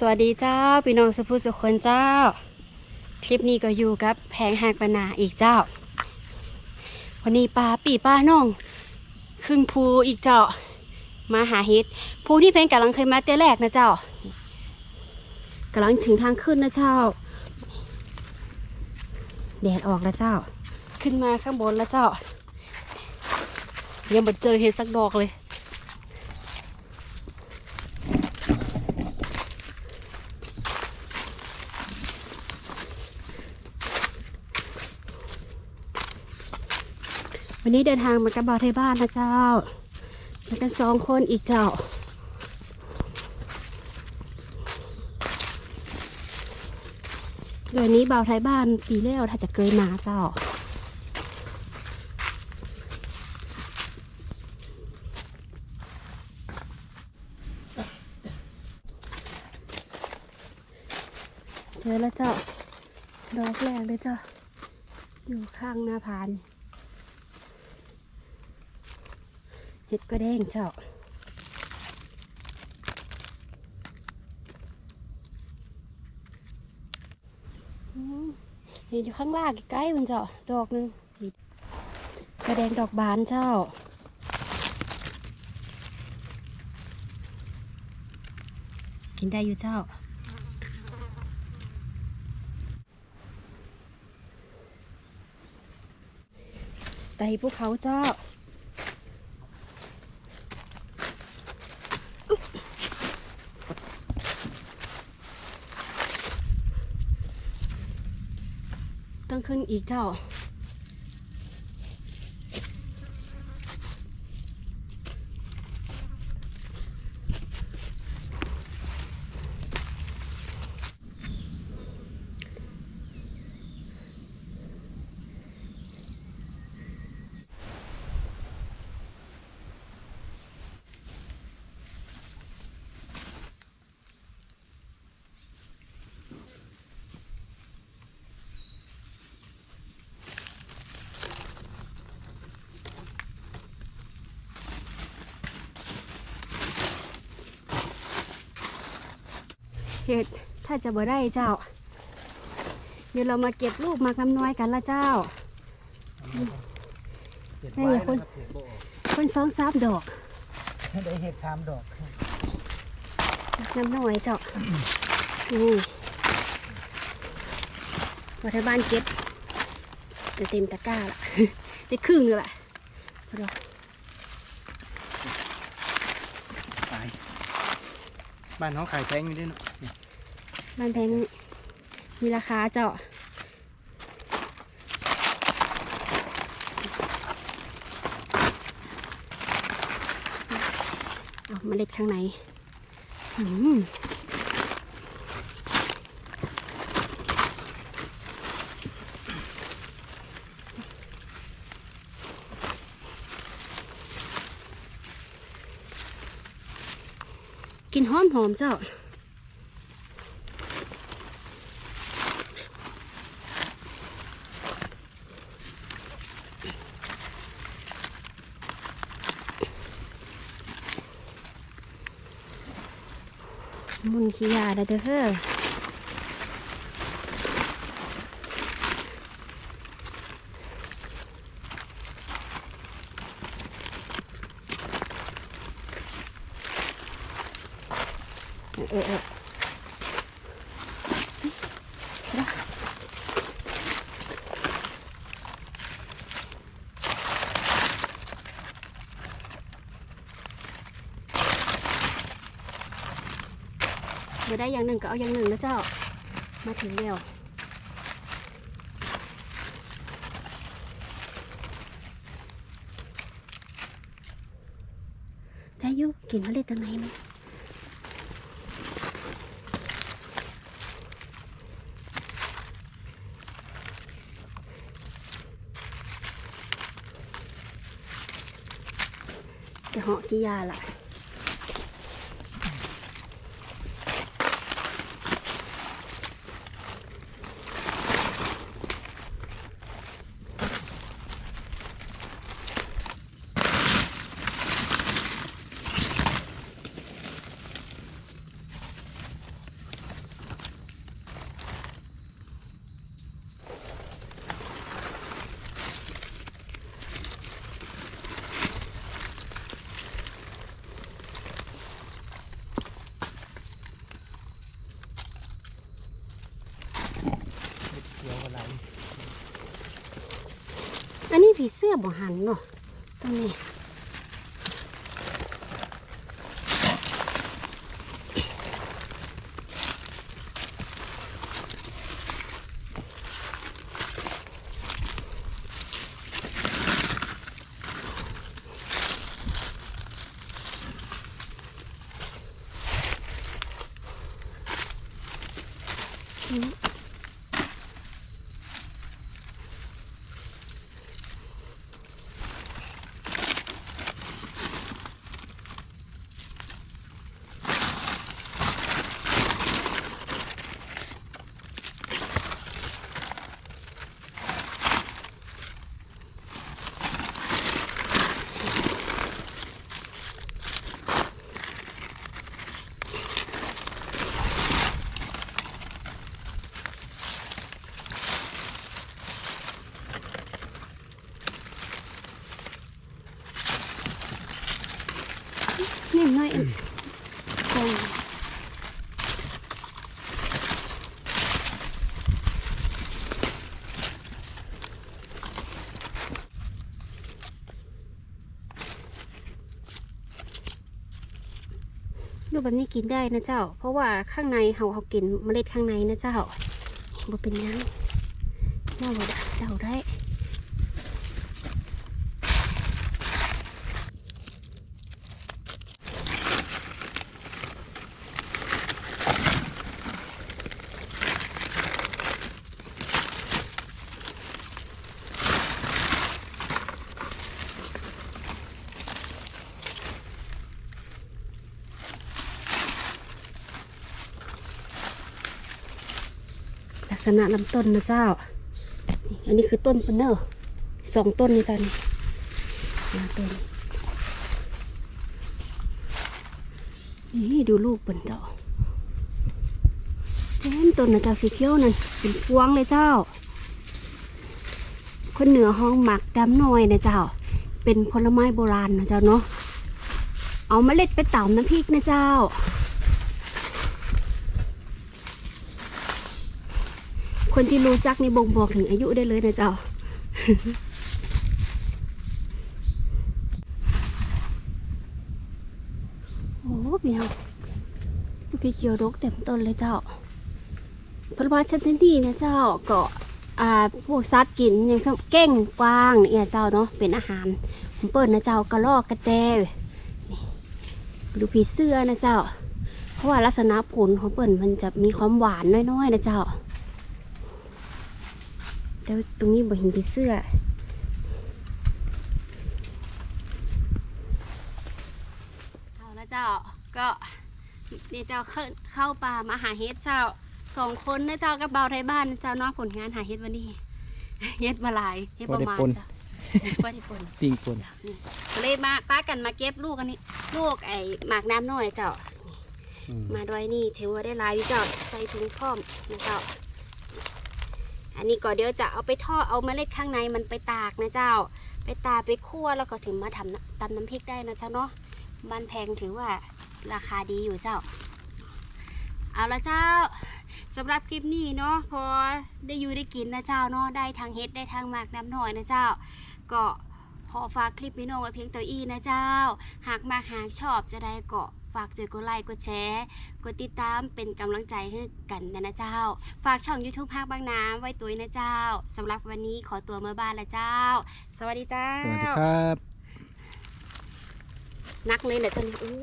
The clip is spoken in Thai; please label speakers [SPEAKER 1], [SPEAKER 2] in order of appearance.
[SPEAKER 1] สวัสดีเจ้าพี่น้องสุภุสุคนเจ้า คลิปนี้ก็อยู่กับแพงหากปนาอีกเจ้า วันนี้ปลาปีป้าน้องขึ้นภูอีกเจ้า มาหาเฮ็ดภูที่เพงกำลังเคยมาเต้แรกนะเจ้ากำลังถึงทางขึ้นนะเจ้าแดดออกแล้วเจ้า ขึ้นมาข้างบนแล้วเจ้ายังไม่เจอเห็ดสักดอกเลย วันนี้เดินทางมากับบาวไทยบ้านนะเจ้ามากันสองคนอีกเจ้า เดือนนี้บ่าวไทยบ้านปีแล้วถ้าจะเกยมาเจ้าเจอแล้วเจ้า ดอกแรกเลยเจ้า อยู่ข้างหน้าผาน เห็ดกระแดงเจ้าอืมเห็นอยู่ข้างล่างใกล้ๆมันเจ้าดอกหนึงกระแดงดอกบานเจ้า กินได้อยู่เจ้า ไตภูเขาเจ้า้องขึ้นอีกเจ้า เห็ดถ้าจะบ่ได้เจ้า เดี๋ยวเรามาเก็บลูกหมากน้ำน้อยกันละเจ้า
[SPEAKER 2] เห็ด
[SPEAKER 1] ให้
[SPEAKER 2] ไว้
[SPEAKER 1] คน
[SPEAKER 2] นะครับเห็ดโบก
[SPEAKER 1] คนสองสามดอก
[SPEAKER 2] ได้เห็ดสามดอก
[SPEAKER 1] หมากน้ำน้อยเจ้านี่วัฒบ้านเก็บจะเต็มตะกร้าละได้ครึ่งเลยละพอดอก
[SPEAKER 2] ตาย บ้านเขาขายแพงอยู่ด้วยเนาะ
[SPEAKER 1] บ้านแพงมีราคาเจ้าเอาเมล็ดข้างในอืม หอมหอมเจ้ามุนขี้ยาได้เด้อ เอเอเออเออเดี๋ยวได้อย่างหนึ่งก็เอาอย่างหนึ่งนะเจ้า มาถึงแล้วได้ยุกินมะเร็ดตรงไหนมั้ยจะเหาะ ขี้ยาล่ะ อันนี้ผีเสื้อบ่หันเนาะตรงนี้นี่น้อยเอ็นกอง ลูแบบนี้กินได้นะเจ้า เพราะว่าข้างในเฮาเฮากินเมล็ดข้างในนะเจ้าบ่เป็นยังเน่าได้เดาได้ ษณะลำต้นนะเจ้า อันนี้คือต้นปนเนอร์สองต้นนี่จ้ะนี่มาต้นนี่ดูลูกเปิ่นเจ้าเต็มต้นนะเจ้าเขียวๆนั่นเป็นพวงเลยเจ้า คนเหนือห้องหมักดำน้อยนะเจ้า เป็นผลไม้โบราณนะเจ้าเนาะเอาเมล็ดไปต่ำน้ำพริกนะเจ้า คนที่รู้จักนี่บ่งบอกถึงอายุได้เลยนะเจ้า โอ้เบียวลูกเขียวรกเต็มต้นเลยเจ้าผลไม้ชนิดนี้นี่ยเจ้าก็อ่าพวกสัตว์กินอย่างพวกเก้งกวางเนี่ยเจ้าเนาะเป็นอาหารผมเปิดนะเจ้ากระรอกกระแตนี่ดูผีเสื้อนะเจ้า เพราะว่าลักษณะผลของเปิ่นมันจะมีความหวานน้อยๆนะเจ้า แต่ตรงนี้บ่เห็นผีเสื้อเอาละเจ้าก็นี่เจ้าเข้าเข้าป่ามาหาเฮ็ดเจ้าสองคนนะเจ้ากับเบาวไทยบ้านนะเจ้าเนอกผลงานหาเฮ็ดวันนี้เฮ็ดมาหลายเฮ็ดประมาณ
[SPEAKER 2] บ่ได้ปน
[SPEAKER 1] จ้ะบ่ได้ปน
[SPEAKER 2] ปิงปน
[SPEAKER 1] นี่ก็เลยมาป้ากันมาเก็บลูกอันนี้ ลูกไอ้หมากน้ำน้อยเจ้า
[SPEAKER 2] อืม
[SPEAKER 1] มาด้วยนี่ถือว่าได้หลายอยู่เจ้าใส่ถุงพร้อมนะเจ้า อันนี้ก็เดี๋ยวจะเอาไปทอดเอาเมล็ดข้างในมันไปตากนะเจ้า ไปตากไปคั่วแล้วก็ถึงมาทำตำน้ำพริกได้นะเจ้าเนาะมันแพงถือว่าราคาดีอยู่เจ้า เอาละเจ้าสำหรับคลิปนี้เนาะพอได้อยู่ได้กินนะเจ้าเนาะได้ทางเฮ็ดได้ทางหมากน้ำหน่อยนะเจ้า ก็ขอฝากคลิปนี้น้องไว้เพียงตัวอีนะเจ้า หากมากหากชอบจะได้เก็ ฝากจอยกดไลค์กดแชร์กดติดตามเป็นกำลังใจให้กันนะนะเจ้า ฝากช่อง YouTube ภาคบางน้ำไว้ตัวนะเจ้าสำหรับวันนี้ขอตัวเมื่อบ้านละเจ้า สวัสดีเจ้า
[SPEAKER 2] สวัสดีครับ
[SPEAKER 1] นักเลยเนี่ยเจ้าเนี่ยอู้